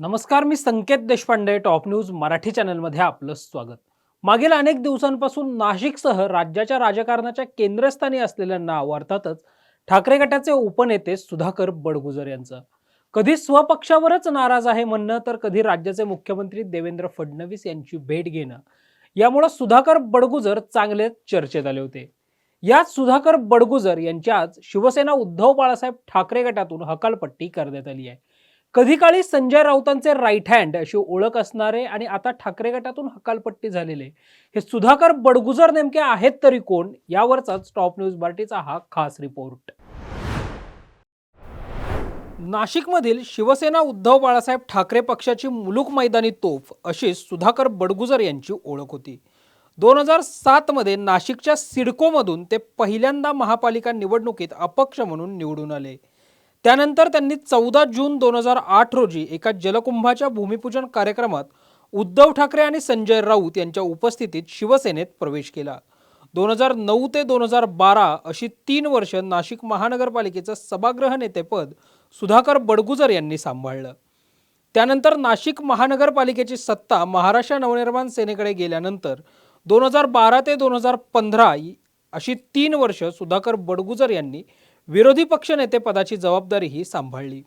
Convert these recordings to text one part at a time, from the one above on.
नमस्कार मी Sanket Deshpande top news Marathi चॅनलमध्ये आपलं स्वागत. मागील अनेक दिवसांपासून नाशिकसह राज्याच्या राजकारणाच्या केंद्रस्थानी असलेलं नाव अर्थातच ठाकरे गटाचे उपनेते सुधाकर बडगुजर यांचं. कधी स्वपक्षावरच नाराज आहे म्हणणं तर कधी राज्याचे मुख्यमंत्री देवेंद्र फडणवीस यांची भेट घेणं. यामुळं सुधाकर बडगुजर चांगलेच चर्चेत आले होते. याच सुधाकर बडगुजर यांची आज शिवसेना उद्धव बाळासाहेब ठाकरे गटातून हकालपट्टी करण्यात आली आहे. कधी काळी संजय राऊतांचे राईट हँड अशी ओळख असणारे आणि आता ठाकरे गटातून हकालपट्टी झालेले हे सुधाकर बडगुजर नेमके आहेत तरी कोण? यावरचाच टॉप न्यूज मराठीचा हा खास रिपोर्ट नाशिकमधील शिवसेना उद्धव बाळासाहेब ठाकरे पक्षाची मुलूक मैदानी तोफ अशी सुधाकर बडगुजर यांची ओळख होती. दोन हजार सातमध्ये नाशिकच्या सिडकोमधून ते पहिल्यांदा महापालिका निवडणुकीत अपक्ष म्हणून निवडून आले. त्यानंतर त्यांनी चौदा जून दोन हजार आठ रोजी एका जलकुंभाच्या भूमिपूजन कार्यक्रमात उद्धव ठाकरे आणि संजय राऊत यांच्या उपस्थितीत शिवसेनेत प्रवेश केला. दोन हजार नऊ ते दोन हजार बारा अशी तीन वर्ष नाशिक महानगरपालिकेचं सभागृह नेतेपद सुधाकर बडगुजर यांनी सांभाळलं. त्यानंतर नाशिक महानगरपालिकेची सत्ता महाराष्ट्र नवनिर्माण सेनेकडे गेल्यानंतर दोन हजार बारा ते दोन हजार पंधरा अशी तीन वर्ष सुधाकर बडगुजर यांनी विरोधी पक्षनेते पदाची जबाबदारीही सांभाळली.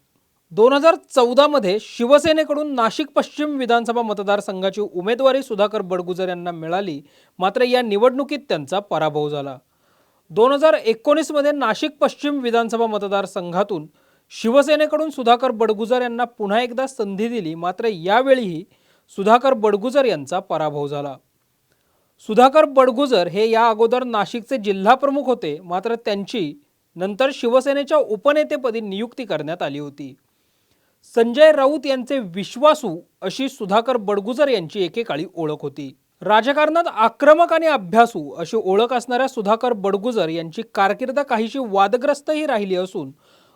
दोन हजार चौदामध्ये शिवसेनेकडून नाशिक पश्चिम विधानसभा मतदारसंघाची उमेदवारी सुधाकर बडगुजर यांना मिळाली मात्र या निवडणुकीत त्यांचा पराभव झाला. दोन हजार एकोणीसमध्ये नाशिक पश्चिम विधानसभा मतदारसंघातून शिवसेनेकडून सुधाकर बडगुजर यांना पुन्हा एकदा संधी दिली मात्र यावेळीही सुधाकर बडगुजर यांचा पराभव झाला. सुधाकर बडगुजर हे या अगोदर नाशिकचे जिल्हाप्रमुख होते मात्र त्यांची नंतर शिवसेनेच्या उपनेतेपदी नियुक्ती करण्यात आली होती. संजय राऊत यांचे विश्वासू अशी सुधाकर बडगुजर यांची एकेकाळी ओळख होती. राजकारणात आक्रमक आणि अभ्यासू अशी ओळख असणाऱ्या सुधाकर बडगुजर यांची कारकीर्द काहीशी वादग्रस्तही राहिली असून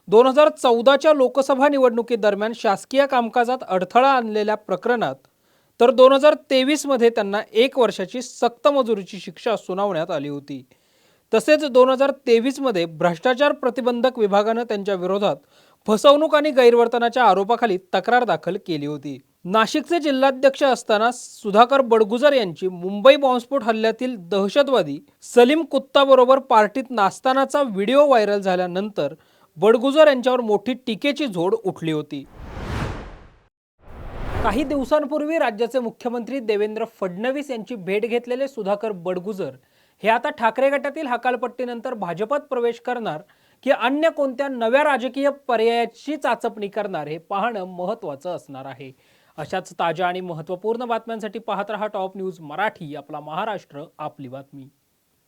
दोन हजार चौदाच्या लोकसभा निवडणुकीदरम्यान शासकीय कामकाजात अडथळा आणलेल्या प्रकरणात तर दोन हजार तेवीसमध्ये त्यांना एक वर्षाची सक्त मजुरीची शिक्षा सुनावण्यात आली होती. तसेच दोन हजार तेवीसमध्ये भ्रष्टाचार प्रतिबंधक विभागानं त्यांच्या विरोधात फसवणूक आणि गैरवर्तनाच्या आरोपाखाली तक्रार दाखल केली होती. नाशिकचे जिल्हाध्यक्ष असताना सुधाकर बडगुजर यांची मुंबई बॉम्बस्फोट हल्ल्यातील दहशतवादी सलीम कुत्ताबरोबर पार्टीत नाचतानाचा व्हिडिओ व्हायरल झाल्यानंतर बडगुजर यांच्यावर मोठी टीकेची झोड उठली होती. काही दिवसांपूर्वी राज्याचे मुख्यमंत्री देवेंद्र फडणवीस यांची भेट घेतलेले सुधाकर बडगुजर हे आता ठाकरे गटातील हकालपट्टीनंतर भाजपात प्रवेश करणार की अन्य कोणत्या नव्या राजकीय पर्यायाची चाचपणी करणार हे पाहणं महत्त्वाचं असणार आहे. अशाच ताज्या आणि महत्त्वपूर्ण बातम्यांसाठी पाहत रहा टॉप न्यूज मराठी आपला महाराष्ट्र आपली बातमी.